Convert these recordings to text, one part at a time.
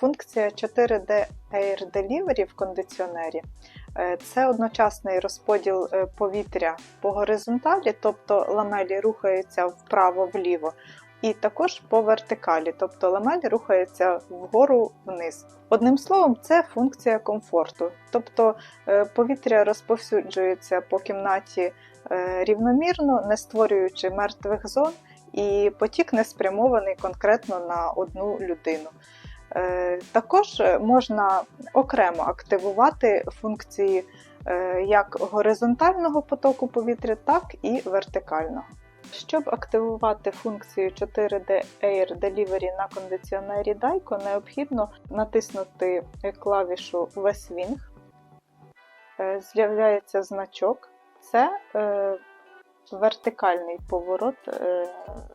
Функція 4D Air Delivery в кондиціонері е, це одночасний розподіл е, повітря по горизонталі, тобто ламелі рухаються вправо-вліво, і також по вертикалі, тобто ламелі рухаються вгору вниз. Одним словом, це функція комфорту, тобто е, повітря розповсюджується по кімнаті рівномірно, не створюючи мертвих зон, і потік не спрямований конкретно на одну людину. Е, Також можна окремо активувати функції е, як горизонтального потоку повітря, так і вертикального. Щоб активувати функцію 4D Air Delivery на кондиціонері Daico, необхідно натиснути клавішу. Е, З'являється значок. Це е, вертикальний поворот е,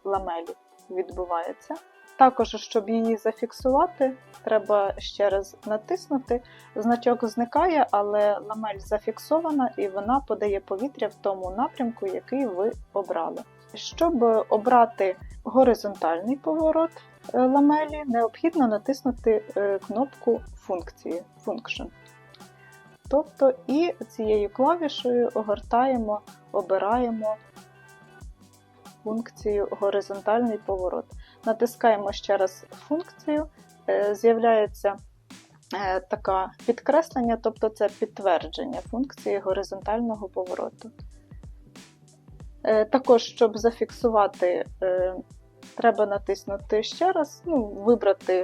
ламелі відбувається. Також, щоб її зафіксувати, треба ще раз натиснути. Значок зникає, але ламель зафіксована і вона подає повітря в тому напрямку, який ви обрали. Щоб обрати горизонтальний поворот е, ламелі, необхідно натиснути е, кнопку функції Function. Тобто і цією клавішею огортаємо, обираємо функцію горизонтальний поворот. Натискаємо ще раз функцію, е, з'являється е, таке підкреслення, тобто це підтвердження функції горизонтального повороту. Е, Також, щоб зафіксувати, треба натиснути ще раз, ну, вибрати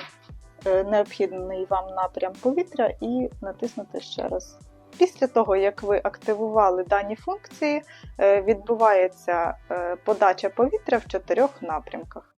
необхідний вам напрям повітря і натиснути ще раз. Після того, як ви активували дані функції, відбувається подача повітря в чотирьох напрямках.